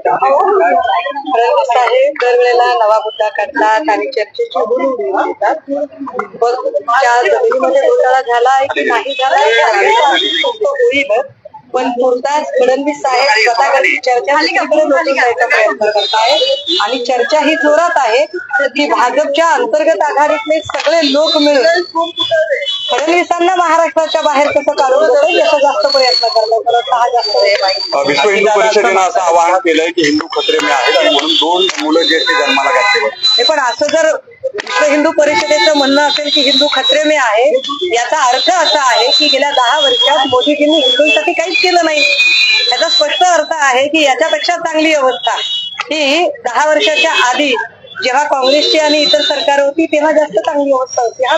फडणवीस साहेब दरवेळेला नवा मुद्दा काढतात आणि चर्चेची बोलून देतात मग त्या जमिनीमध्ये घोटाळा झाला आहे की नाही झाला हे होईलच पण तुर्तास फडणवीस साहेब स्वतःकडची चर्चा प्रयत्न करतायत आणि चर्चा ही जोरात आहे की भाजपच्या अंतर्गत आघाडीतले सगळे लोक मिळून फडणवीसांना महाराष्ट्राच्या बाहेर कसं काढून देईल याचा जास्त प्रयत्न करतात हा जास्त. विश्व हिंदू परिषदेनं असं आवाहन केलंय की हिंदू खत्रे में आहेत आणि म्हणून दोन मुलं जे जन्माला घातले हे पण असं जर विश्व हिंदू परिषदेचं म्हणणं असेल की हिंदू खतरे में आहे. याचा अर्थ असा आहे की गेल्या दहा वर्षात मोदीजींनी हिंदूंसाठी काहीच केलं नाही. याचा स्पष्ट अर्थ आहे की याच्यापेक्षा चांगली अवस्था ही दहा वर्षाच्या आधी जेव्हा काँग्रेसची आणि इतर सरकार होती तेव्हा जास्त चांगली अवस्था होती. हा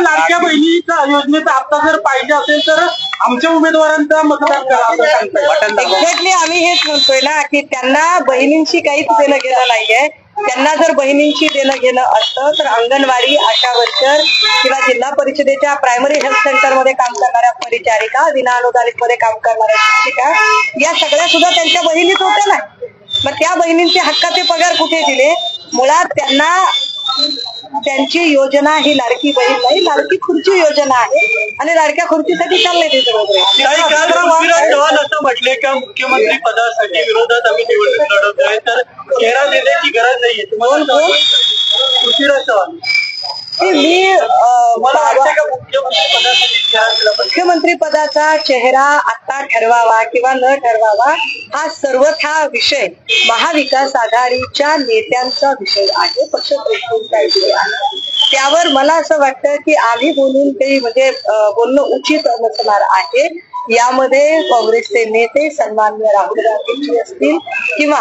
लाडक्या बहिणीचा योजनेचा हप्ता जर पाहिजे असेल तर आमच्या उमेदवारांचा मतदान करा एक्झॅक्टली आम्ही हेच म्हणतोय ना की त्यांना बहिणींशी काहीच देणं घेणं नाहीये. त्यांना जर बहिणींशी देणं घेणं असतं तर अंगणवाडी आशा वर्कर किंवा जिल्हा परिषदेच्या प्रायमरी हेल्थ सेंटरमध्ये काम करणाऱ्या परिचारिका विना अनुदानित मध्ये काम करणाऱ्या शिक्षिका या सगळ्या सुद्धा त्यांच्या बहिणीच होत्या ना. मग त्या बहिणींचे हक्काचे पगार कुठे दिले? मुळात त्यांना त्यांची योजना ही लाडकी बहीण नाही लाडकी खुर्ची योजना आहे. आणि लाडक्या खुर्चीसाठी चाललंय ते म्हटले का मुख्यमंत्री पदासाठी विरोधात आम्ही निवडणूक लढवतोय? तर चेहरा देण्याची गरज नाहीये. तुम्हाला काय वाटतं? पृथ्वीराज चव्हाण हे मी मला वाटतं का मुख्यमंत्री पदासाठी चेहरा दिला पाहिजे? मुख्यमंत्री पदाचा चेहरा आता ठरवावा किंवा न ठरवावा हा सर्वथा विषय महाविकास आघाडीच्या नेत्यांचा विषय आहे विषय आहे. त्यावर मला असं वाटतं की आम्ही बोलून ते म्हणजे अं, बोलणं उचित नसणार आहे. यामध्ये काँग्रेसचे नेते सन्माननीय राहुल गांधीजी असतील किंवा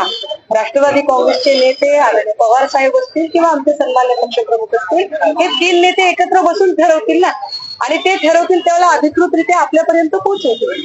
राष्ट्रवादी काँग्रेसचे नेते आदरणीय पवार साहेब असतील किंवा आमचे सन्मान्य पक्षप्रमुख असतील हे तीन नेते एकत्र बसून ठरवतील ना? आणि ते ठरवतील त्यावेळेला अधिकृतरित्या आपल्यापर्यंत पोहोचवतील.